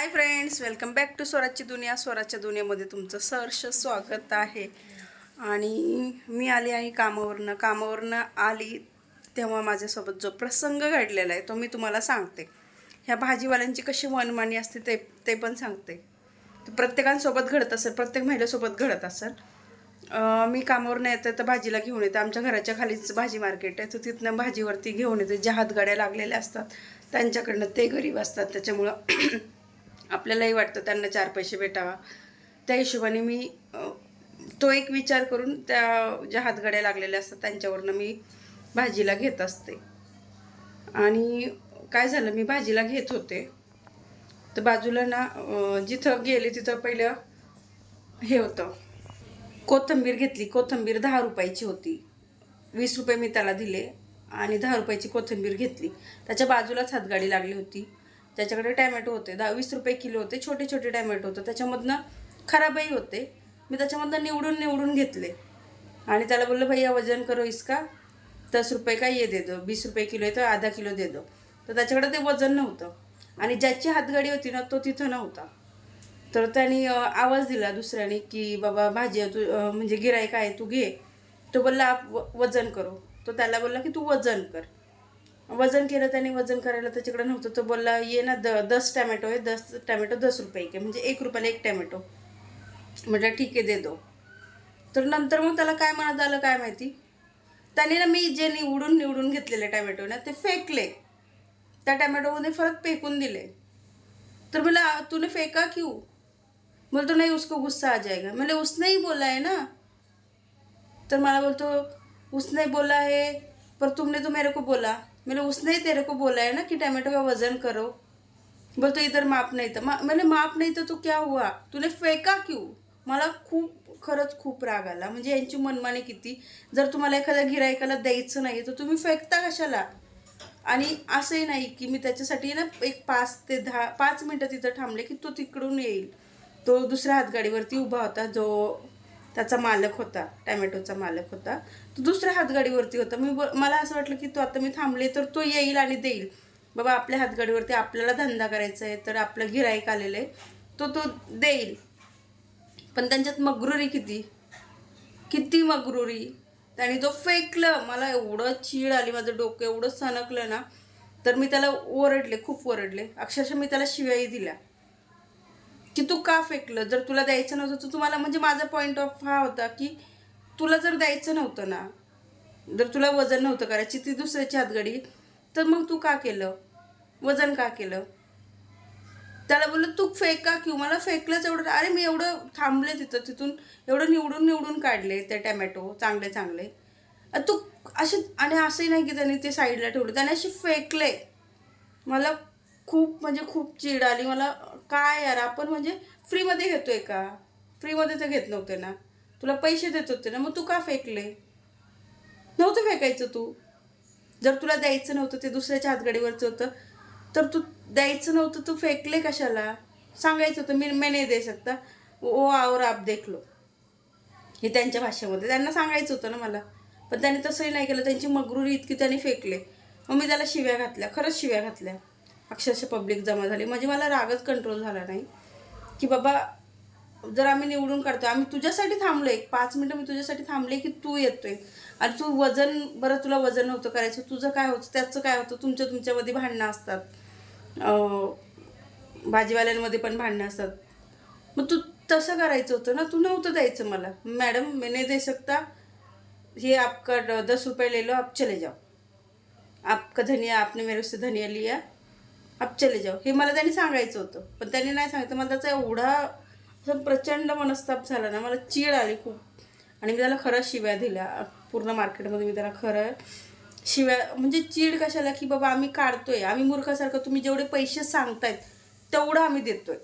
Hi friends welcome back to स्वराजची दुनिया. स्वराजच्या दुनियामध्ये तुमचं सहर्ष स्वागत आहे. आणि मी आली आहे कामावरनं. कामावरनं आली तेव्हा माझ्यासोबत जो प्रसंग घडलेला आहे तो मी तुम्हाला सांगते. ह्या भाजीवाल्यांची कशी मनमानी असते ते ते पण सांगते. ते प्रत्येकांसोबत घडत असेल प्रत्येक महिलेसोबत घडत असेल. मी कामावरनं येते तर भाजीला घेऊन येते. आमच्या घराच्या खालीच भाजी मार्केट आहे. तर तिथनं भाजीवरती घेऊन येते. ज्या हातगाड्या लागलेल्या असतात त्यांच्याकडनं ते गरीब असतात. त्याच्यामुळं आपल्यालाही वाटतं त्यांना चार पैसे भेटावा. त्या हिशोबाने मी तो एक विचार करून त्या ज्या हातगाड्या लागलेल्या असतात त्यांच्यावरनं मी भाजीला घेत असते. आणि काय झालं मी भाजीला घेत होते. तर बाजूला ना जिथं गेले तिथं पहिलं हे होतं. कोथिंबीर घेतली. कोथिंबीर दहा रुपयाची होती. वीस रुपये मी त्याला दिले आणि दहा रुपयाची कोथिंबीर घेतली. त्याच्या बाजूलाच हातगाडी लागली होती. त्याच्याकडे टॅमॅटो होते दहा वीस रुपये किलो होते छोटे छोटे टॅमॅटो होते. त्याच्यामधनं खराबही होते. मी त्याच्यामधनं निवडून निवडून घेतले. आणि त्याला बोललं भैया वजन करो इसका. दस रुपये का ये दे दो बीस रुपये किलो आहे तर आधा किलो दे दो. तर त्याच्याकडे ते वजन नव्हतं. आणि ज्याची हातगाडी होती ना तो तिथं नव्हता. तर त्यांनी आवाज दिला दुसऱ्याने की बाबा भाजी आहे तू म्हणजे गिरायक आहे तू घे. तो बोलला "आप व- वजन करो. तो त्याला बोलला की तू वजन कर. वजन केलं त्याने वजन करायला त्याच्याकडे नव्हतं. तो बोलला ये ना द दस टॅमॅटो आहे दस टॅमॅटो दस रुपये के म्हणजे एक रुपयाला एक टॅमॅटो. म्हटलं ठीक आहे दे दो. तर नंतर मग त्याला काय म्हणत आलं काय माहिती? त्याने ना मी जे निवडून निवडून घेतलेले टॅमॅटो ना ते फेकले. त्या टॅमॅटोमध्ये परत फेकून दिले. तर मला तूने फेका क्यों? बोलतो नहीं उसको गुस्सा आ जाएगा. म्हणजे उसने ही बोला है ना? तर मला बोलतो उसने बोला है पर तुमने तो मेरे को बोला. मैंने उसने ही तेरे को बोला है ना कि टमाटो का वजन करो। बोलतो इधर माप नाही तर मा- मैंने माप नाही तर तो क्या हुआ? तूने फेका क्यों? मला खूप खरंच खूप राग आला। म्हणजे यांची मनमानी किती? जर तुम्हाला एखाद्या गिरायकाला द्यायचं नाही तर तुम्ही फेकता कशाला? आणि असंही नाही की मी त्याच्यासाठी ना एक पाच ते दहा पाच मिनटं तिथं थांबले की तो तिकडून येईल. तो दुसऱ्या हातगाडीवरती उभा होता जो त्याचा मालक होता टॅमॅटोचा मालक होता. तो दुसऱ्या हातगाडीवरती होता. मी ब- मला असं वाटलं की तो आता मी थांबले तर तो येईल आणि देईल. बाबा आपल्या हातगाडीवरती आपल्याला धंदा करायचा आहे तर आपलं गिराईक आलेलं आहे. तो तो देईल. पण त्यांच्यात मगरुरी किती? किती मगरुरी? त्याने तो फेकलं. मला एवढं चीड आली माझं डोकं एवढं सणकलं ना तर मी त्याला ओरडले खूप ओरडले. अक्षरशः मी त्याला शिव्याही दिल्या. की तू का फेकलं? जर तुला द्यायचं नव्हतं तर तुम्हाला म्हणजे माझा पॉईंट ऑफ हा होता की तुला जर द्यायचं नव्हतं ना जर तुला वजन नव्हतं करायची ती दुसऱ्याची हातगाडी तर मग तू का केलं? वजन का केलं? त्याला बोललं तू फेका की मला फेकलंच एवढं अरे मी एवढं थांबले तिथं तिथून एवढं निवडून निवडून काढले ते टॅमॅटो चांगले चांगले. तू असे आणि असंही नाही की त्यांनी ते साईडला ठेवलं त्याने असे फेकले. मला खूप म्हणजे खूप चीड आली मला काय यार आपण म्हणजे फ्रीमध्ये घेतोय का? फ्रीमध्ये तर घेत नव्हते ना. तुला पैसे देत होते ना मग तू का फेकले? नव्हतं फेकायचं तू. जर तुला द्यायचं नव्हतं ते दुसऱ्याच्या हातगाडीवरचं होतं तर तू द्यायचं नव्हतं तू फेकले कशाला? सांगायचं होतं मी मैं नाही दे सकता ओ आवर आप देख लो. हे त्यांच्या भाषेमध्ये. त्यांना सांगायचं होतं ना मला. पण त्याने तसंही नाही केलं. त्यांची मगरुरी इतकी त्यांनी फेकले. मग मी त्याला शिव्या घातल्या. खरंच शिव्या घातल्या. अक्षरशः पब्लिक जमा झाली. म्हणजे मला रागच कंट्रोल झाला नाही. की बाबा जर आम्ही निवडून काढतो आम्ही तुझ्यासाठी थांबलो एक पाच मिनटं मी तुझ्यासाठी थांबले की तू येतोय. आणि तू वजन बरं तुला वजन नव्हतं करायचं. तुझं काय होतं त्याचं काय होतं? तुमच्या तुमच्यामध्ये भांडणं असतात. भाजीवाल्यांमध्ये पण भांडणं असतात. मग तू तसं करायचं होतं ना? तू नव्हतं द्यायचं मला. मॅडम मी नाही दे सकता हे आपका ड- दस रुपये ले लो आप चले जाओ. आपका धनिया आपने मेरे से धनिया लिया. आप चले जाओ. हे मला त्यांनी सांगायचं होतं. पण त्यांनी नाही सांगितलं. मला त्याचा एवढा असं प्रचंड मनस्ताप झाला ना मला चीड आली खूप. आणि मी त्याला खरं शिव्या दिल्या. पूर्ण मार्केटमध्ये मी त्याला खरं शिव्या म्हणजे चीड कशाला की बाबा आम्ही काढतोय. आम्ही मूर्खासारखं तुम्ही जेवढे पैसे सांगतायत तेवढं आम्ही देतोय.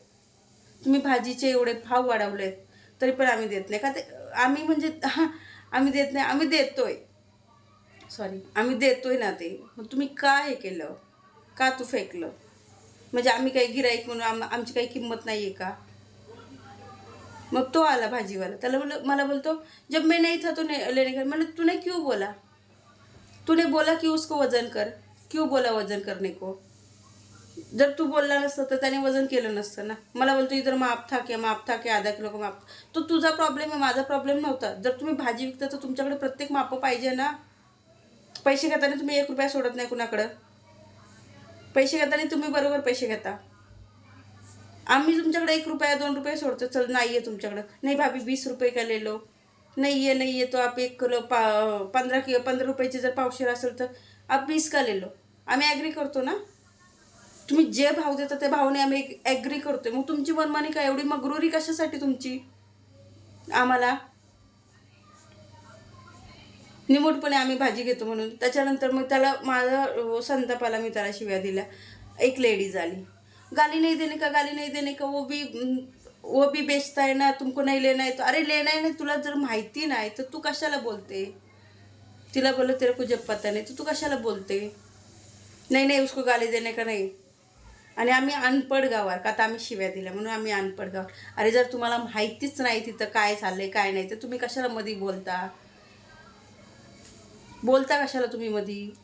तुम्ही भाजीचे एवढे भाव वाढवलेत तरी पण आम्ही देत नाही. का ते आम्ही म्हणजे आम्ही देत नाही आम्ही देतोय. सॉरी आम्ही देतोय ना ते. मग तुम्ही का हे केलं? का तू फेकलं? म्हणजे आम्ही काही गिराईक म्हणून आम आमची काही किंमत नाही आहे का? मग तो आला भाजीवाला. त्याला बोल मला बोलतो जब मैं नहीं था तो ने- लेने का मैंने तूने क्यों बोला? तूने बोला की उसको वजन कर. क्यों बोला वजन करने को? जर तू बोलला नसतं तर त्याने वजन केलं नसतं ना. मला बोलतो इतर माप था की माप था की आधा किलो का माप. तो तुझा प्रॉब्लेम आहे माझा प्रॉब्लेम नव्हता. जर तुम्ही भाजी विकता तर तुमच्याकडे प्रत्येक मापं पाहिजे ना. पैसे घेताना तुम्ही एक रुपया सोडत नाही कुणाकडं. पैसे घेता आणि तुम्ही बरोबर पैसे घेता. आम्ही तुमच्याकडे एक रुपया दोन रुपये सोडतो. चल नाही आहे तुमच्याकडं. नाही भाभी वीस रुपये का लेलो नाही आहे नाही आहे तो आप एक किलो पा पंधरा कि पंधरा रुपयाची जर पावशेर असेल तर आप वीस का लेलो? आम्ही ॲग्री करतो ना? तुम्ही जे भाव देता त्या भावाने आम्ही ॲग्री करतो मग तुमची मनमानी काय? एवढी मगरुरी कशासाठी तुमची? आम्हाला? निमूटपणे आम्ही भाजी घेतो म्हणून. त्याच्यानंतर मग त्याला माझा संतापाला मी त्याला शिव्या दिल्या. एक लेडीज आली. गाली नाही देणे का? गाली नाही देणे का? वो भी वो भी बेचता है ना तुमको नाही लेना आहे तो अरे लेना आहे ना तुला जर माहिती नाही तर तू कशाला बोलते? तिला बोललं तेरा को जब पता नाही तर तू कशाला बोलते? नाही नाही उसको गाली देणे का नाही? आणि आम्ही अनपड गावात का आता आम्ही शिव्या दिल्या म्हणून आम्ही अनपड गाव अरे जर तुम्हाला माहितीच नाही तिथं काय चाललंय काय नाही तर तुम्ही कशाला मध्ये बोलता? बोलता कशाला तुम्ही मधी?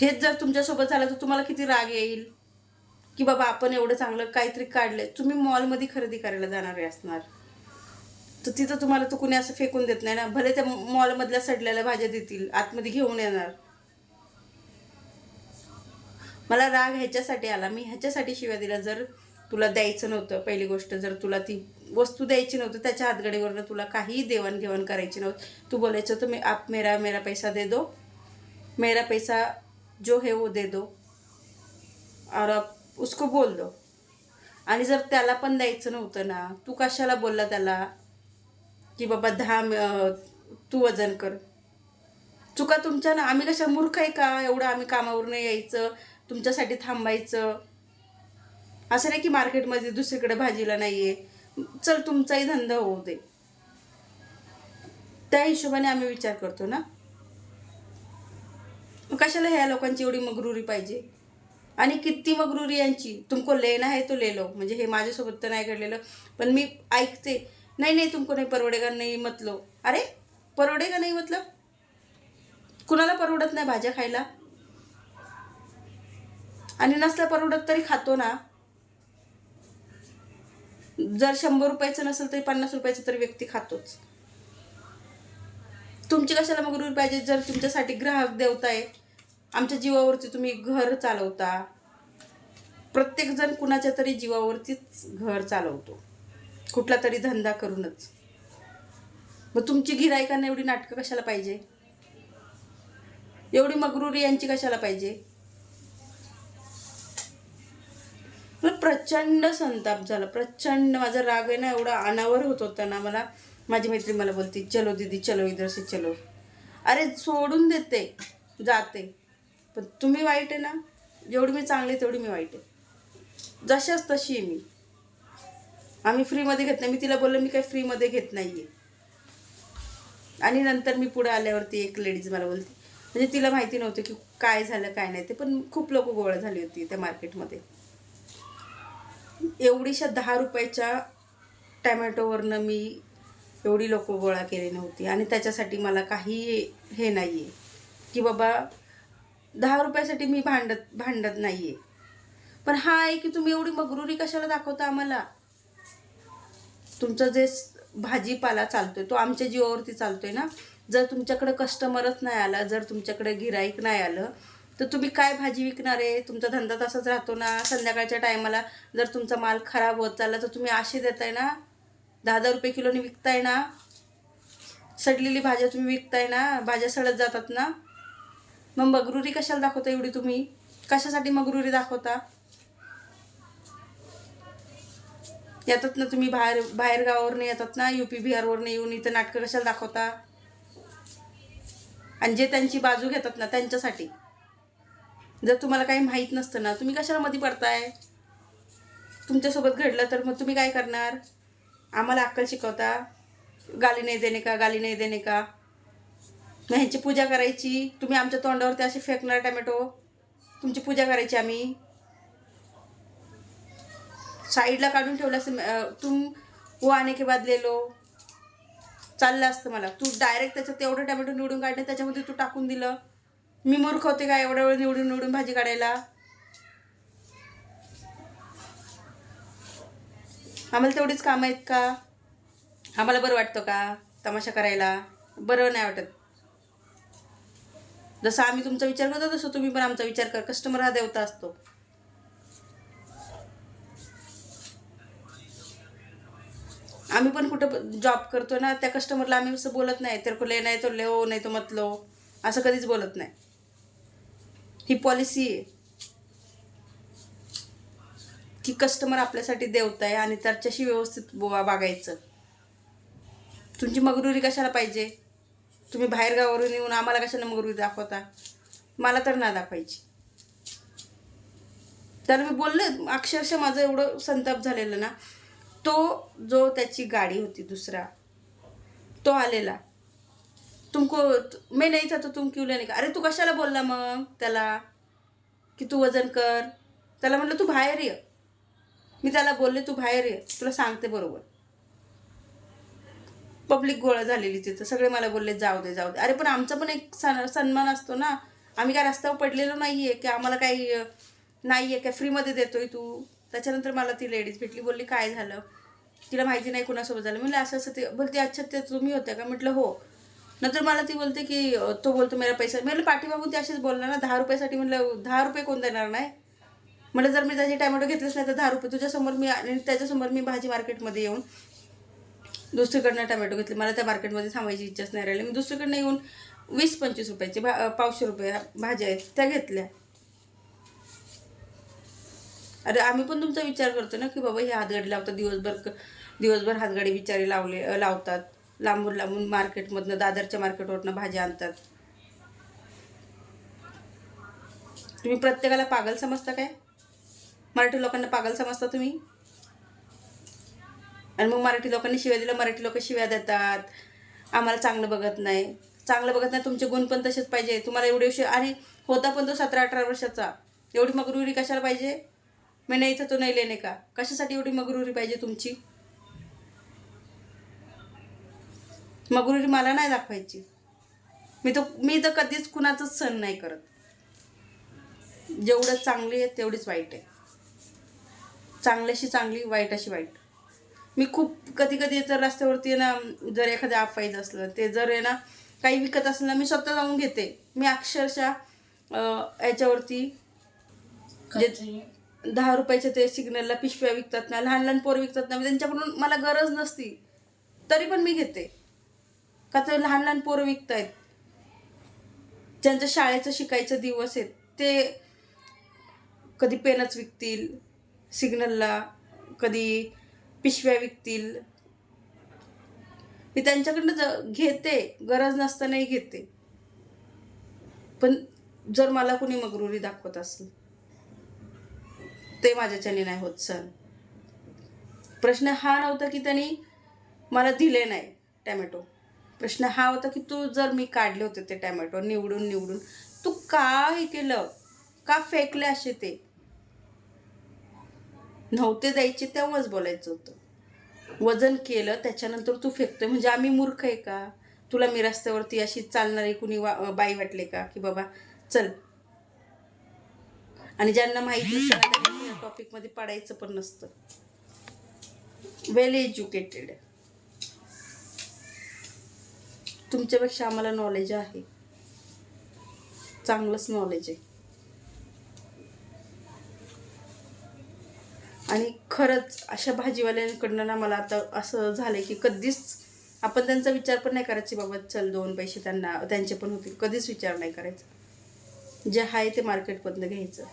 हेच जर तुमच्यासोबत झालं तर तुम्हाला किती राग येईल? की बाबा आपण एवढं चांगलं काहीतरी काढलंय. तुम्ही मॉलमध्ये खरेदी करायला जाणारे असणार. तर तिथं तुम्हाला तर कुणी असं फेकून देत नाही ना? भले त्या मॉलमधल्या सडलेल्या भाज्या देतील आतमध्ये घेऊन येणार. मला राग ह्याच्यासाठी आला. मी ह्याच्यासाठी शिव्या दिला जर तुला द्यायचं नव्हतं पहिली गोष्ट. जर तुला ती वस्तू द्यायची नव्हतं त्याच्या हातगडीवरनं तुला काहीही देवाणघेवाण करायची नव्हती. तू बोलायचं तर मी आप मेरा मेरा पैसा दे दो. मेरा पैसा जो है वो दे दो. और आप उसको बोल दो. आणि जर त्याला पण द्यायचं नव्हतं ना तू कशाला बोलला त्याला? की बाबा दहा तू वजन कर. चुका तुमच्या ना आम्ही कशा मूर्ख आहे का? एवढं आम्ही कामावरून यायचं तुमच्यासाठी थांबायचं. असं नाही की मार्केटमध्ये दुसरीकडे भाजीला नाही आहे चल तुमचाही धंदा होऊ दे. त्या हिशोबाने आम्ही विचार करतो ना. मग कशाला ह्या लोकांची एवढी मगरुरी पाहिजे? आणि किती मगरुरी यांची? तुमको लेना आहे तो ले लो म्हणजे हे माझ्यासोबत तर नाही घडलेलं. पण मी ऐकते. नाही नाही तुमको नाही परवडेगा नाही मतलो अरे परवडेगा नाही मतलब? कुणाला परवडत नाही भाज्या खायला? आणि नसल्या परवडत तरी खातो ना. जर शंभर रुपयाचं नसेल तरी पन्नास रुपयाचं तर व्यक्ती खातोच. तुमची कशाला मग रूल पाहिजे? जर तुमच्यासाठी ग्राहक देवता आहे आमच्या जीवावरती तुम्ही घर चालवता प्रत्येक जण कुणाच्या तरी जीवावरतीच घर चालवतो. कुठला तरी धंदा करूनच. मग तुमची गिरायकांना एवढी नाटकं कशाला पाहिजे? एवढी मगरुरी यांची कशाला पाहिजे? मला प्रचंड संताप झाला. प्रचंड माझा राग आहे ना एवढा अनावर होत होता ना मला. माझी मैत्रीण मला बोलती चलो दीदी चलो इधर से चलो. अरे सोडून देते जाते. पण तुम्ही वाईट आहे ना जेवढी मी चांगली तेवढी मी वाईट आहे. जशाच तशी आहे मी. आम्ही फ्रीमध्ये घेत नाही. मी तिला बोललं मी काही फ्रीमध्ये घेत नाही आहे आणि नंतर मी पुढे आल्यावरती एक लेडीज मला बोलते. म्हणजे तिला माहिती नव्हतं की काय झालं काय नाही ते पण खूप लोक गोळा झाली होती त्या मार्केटमध्ये. एवढीशा दहा रुपयाच्या टॅमॅटोवरनं मी एवढी लोक गोळा केली नव्हती. आणि त्याच्यासाठी मला काही हे नाही आहे की बाबा दहा रुपयासाठी मी भांडत भांडत नाही आहे पण हा आहे की तुम्ही एवढी मगरुरी कशाला दाखवता आम्हाला? तुमचं जे भाजीपाला चालतो आहे तो आमच्या जीवावरती आहे ना? जर तुमच्याकडं कस्टमरच नाही आला जर तुमच्याकडे गिराईक नाही आलं तर तुम्ही काय भाजी विकणार आहे? तुमचा धंदा तसाच राहतो ना. संध्याकाळच्या टायमाला जर तुमचा माल खराब होत चालला तर तुम्ही आशे देताय ना? दहा दहा रुपये किलोने विकताय ना? सडलेली भाज्या तुम्ही विकताय ना? भाज्या सडत जातात ना? मग मगरुरी कशाला दाखवता एवढी तुम्ही? कशासाठी मगरुरी दाखवता? येतात ना तुम्ही बाहेर बाहेर गावावरनं येतात ना? यू पी बिहारवरनं येऊन इथं नाटकं कशाला दाखवता? आणि जे त्यांची बाजू घेतात ना त्यांच्यासाठी. जर तुम्हाला काही माहीत नसतं ना तुम्ही कशाला मध्ये पडताय? तुमच्यासोबत घडलं तर मग तुम्ही काय करणार? आम्हाला अक्कल शिकवता? गाली नाही देणे का? गाली नाही देणे का? मग ह्यांची पूजा करायची? तुम्ही आमच्या तोंडावरती असे फेकणार टमॅटो? तुमची पूजा करायची आम्ही? साईडला काढून ठेवलं असं तुम वो आणे के बाद ले. लो चाललं असतं मला. तू डायरेक्ट त्याच्यात तेवढं टमॅटो निवडून काढणे त्याच्यामध्ये तू टाकून दिलं. मी मूर्ख होते का एवढा वेळ निवडून निवडून भाजी काढायला? आम्हाला तेवढीच कामं आहेत का? आम्हाला बरं वाटतं का तमाशा करायला? बरं नाही वाटत. जसं आम्ही तुमचा विचार करतो तसं तुम्ही पण आमचा विचार कर. कस्टमर हा देवता असतो. आम्ही पण कुठं जॉब करतो ना त्या कस्टमरला आम्ही असं बोलत नाही तर ले नाही तो लेव नाही तो मतलो असं कधीच बोलत नाही. ही पॉलिसी आहे की कस्टमर आपल्यासाठी देवता आहे आणि त्याच्याशी व्यवस्थित बोवा वागायचं. तुमची मगरुरी कशाला पाहिजे? तुम्ही बाहेरगावावरून येऊन आम्हाला कशाला मगरुरी दाखवता? मला तर ना दाखवायची. तर मी बोलले अक्षरशः माझं एवढं संताप झालेलं ना तो जो त्याची गाडी होती दुसरा तो आलेला. तुमको मी नाही था तो तुम क्यों लेने का? अरे तू कशाला बोलला मग? त्याला? की तू वजन कर. त्याला म्हटलं तू बाहेर ये. मी त्याला बोलले तू बाहेर ये. तुला सांगते बरोबर. पब्लिक गोळा झालेली तिथं. सगळे मला बोलले जाऊ दे जाऊ दे. अरे पण आमचा पण एक सन सन्मान असतो ना. आम्ही काय रस्त्यावर पडलेलो नाही आहे की आम्हाला काही नाही आहे काय फ्रीमध्ये देतोय तू. त्याच्यानंतर मला ती लेडीज भेटली बोलली काय झालं? तिला माहिती नाही कुणासोबत झालं. म्हटलं असं असं ते बोलते अच्छा ते तुम्ही होत्या का? म्हटलं हो. नंतर मला ती बोलते की तो बोलतो मेरा पैसा. म्हटलं पाठीमागून ती असेच बोलणार ना दहा रुपयासाठी म्हटलं दहा रुपये कोण देणार नाही? म्हटलं जर मी त्याचे टॅमॅटो घेतलेच नाही तर दहा रुपये तुझ्यासमोर मी आणि त्याच्यासमोर मी भाजी मार्केटमध्ये येऊन दुसरीकडनं टमॅटो घेतले. मला त्या मार्केटमध्ये थांबायची इच्छाच नाही राहिली. मी दुसरीकडनं येऊन वीस पंचवीस रुपयाचे भा पावशे पाचशे रुपये भाज्या आहेत त्या घेतल्या. अरे आम्ही पण तुमचा विचार करतो ना की बाबा हे हातगाडी लावतात दिवसभर दिवसभर हातगाडी बिचारे लावले लावतात. लांबून लांबून मार्केटमधनं दादरच्या मार्केटवरनं भाज्या आणतात. तुम्ही प्रत्येकाला पागल समजता काय? मराठी लोकांना पागल समजता तुम्ही? आणि मग मराठी लोकांनी शिव्या दिल्या मराठी लोक शिव्या देतात. आम्हाला चांगलं बघत नाही. चांगलं बघत नाही तुमचे गुण पण तसेच पाहिजे. तुम्हाला एवढे वर्ष आणि होता पण तो सतरा अठरा वर्षाचा. एवढी मगरुरी कशाला पाहिजे? मी नाही इथं तो नाही लेणे का? कशासाठी एवढी मगरुरी पाहिजे तुमची? मगरुरी मला नाही दाखवायची. मी तो मी तर कधीच कुणाचंच सण नाही करत. जेवढं चांगली आहे तेवढीच वाईट आहे. चांगल्याशी चांगली वाईट अशी वाईट. मी खूप कधी कधी तर रस्त्यावरती आहे ना जर एखादं आपायचं असलं ते जर आहे ना काही विकत असलं ना मी स्वतः जाऊन घेते. मी अक्षरशः याच्यावरती जे दहा रुपयाचे ते सिग्नलला पिशव्या विकतात ना लहान लहान पोरं विकतात ना त्यांच्याकडून मला गरज नसती. तरी पण मी घेते. का तर लहान लहान पोरं विकत आहेत ज्यांचं शाळेचं शिकायचं दिवस आहेत ते कधी पेनच विकतील सिग्नलला कधी पिशव्या विकतील. मी त्यांच्याकडनं ज घेते गरज नसतानाही घेते. पण जर मला कुणी मगरुरी दाखवत असेल ते माझ्याच्याने नाही होत सण. प्रश्न हा नव्हता की त्यांनी मला दिले नाही टॅमॅटो. प्रश्न हा होता की तू जर मी काढले होते ते टॅमॅटो निवडून निवडून तू का हे केलं? का फेकले असे ते? नव्हते द्यायचे तेव्हाच बोलायचं होतं. वजन केलं त्याच्यानंतर तू फेकतोय. म्हणजे आम्ही मूर्ख आहे का? तुला मी रस्त्यावरती अशी चालणारी कुणी वा बाई वाटले का? की बाबा चल. आणि ज्यांना माहिती नसतं त्यांना या टॉपिकमध्ये पडायचं पण नसतं. वेल एज्युकेटेड तुमच्यापेक्षा आम्हाला नॉलेज आहे. चांगलंच नॉलेज आहे. आणि खरंच अशा भाजीवाल्यांकडनं ना मला आता असं झालं की कधीच आपण त्यांचा विचार पण नाही करायचे बाबा चल दोन पैसे त्यांना त्यांचे पण होतील. कधीच विचार नाही करायचा. जे आहे ते मार्केटमधनं घ्यायचं.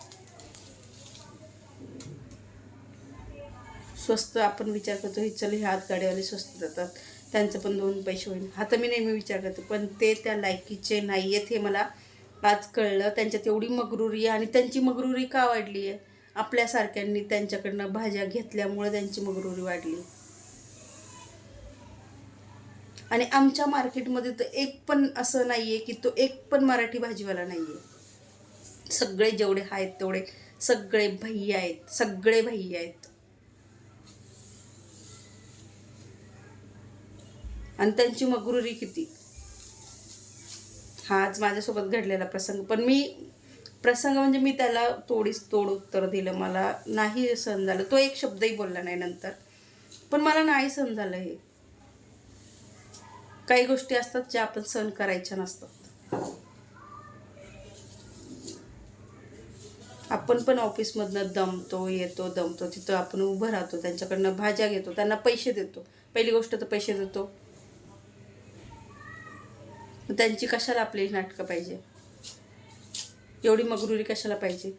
स्वस्त आपण विचार करतो ही चल हे आत गाडीवाले स्वस्त जातात. त्यांचं पण दोन पैसे होईल हा तर मी नेहमी विचार करते पण ते त्या लायकीचे नाही आहेत हे मला आज कळलं. त्यांच्यात एवढी मगरुरी आहे आणि त्यांची मगरुरी का वाढली आहे? आपल्यासारख्यांनी त्यांच्याकडनं भाज्या घेतल्यामुळे त्यांची मगरुरी वाढली. आणि आमच्या मार्केटमध्ये तर एक पण असं नाही आहे की तो एक पण मराठी भाजीवाला नाही आहे सगळे जेवढे आहेत तेवढे सगळे भैया आहेत सगळे भैया आहेत. आणि त्यांची मगरुरी किती? हा आज माझ्यासोबत घडलेला प्रसंग. पण मी प्रसंग म्हणजे मी त्याला तोडीस तोड उत्तर दिलं. मला नाही सहन झालं. तो एक शब्दही बोलला नाही नंतर. पण मला नाही सहन झालं हे. काही गोष्टी असतात ज्या आपण सहन करायच्या नसतात. आपण पण ऑफिसमधनं दमतो येतो दमतो. तिथं आपण उभं राहतो. त्यांच्याकडनं भाज्या घेतो. त्यांना पैसे देतो. पहिली गोष्ट तर पैसे देतो. मग त्यांची कशाला आपली नाटकं पाहिजे? एवढी मगरुरी कशाला पाहिजे?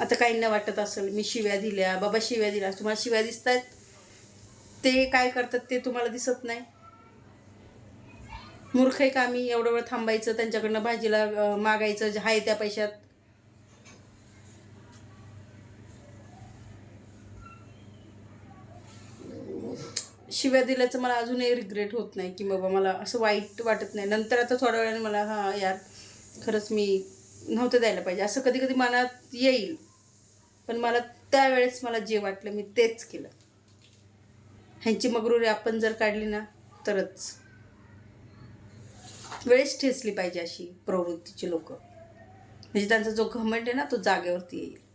आता काहींना वाटत असेल मी शिव्या दिल्या बाबा शिव्या दिल्या तुम्हाला शिव्या दिसत आहेत ते काय करतात ते तुम्हाला दिसत नाही? मूर्ख आहे का आम्ही? एवढं वेळ थांबायचं त्यांच्याकडनं भाजीला मागायचं जे आहे त्या पैशात? शिव्या दिल्याचं मला अजूनही रिग्रेट होत नाही की बाबा मला असं वाईट वाटत नाही. नंतर आता थोड्या वेळाने मला हा यार खरंच मी नव्हतं द्यायला पाहिजे. असं कधी कधी मनात येईल. पण मला त्यावेळेस मला जे वाटलं मी तेच केलं. ह्यांची मगरुरी आपण जर काढली ना तरच. वेळेस ठेचली पाहिजे अशी प्रवृत्तीची लोक. म्हणजे त्यांचा जो घमंड आहे ना तो जागेवरती येईल.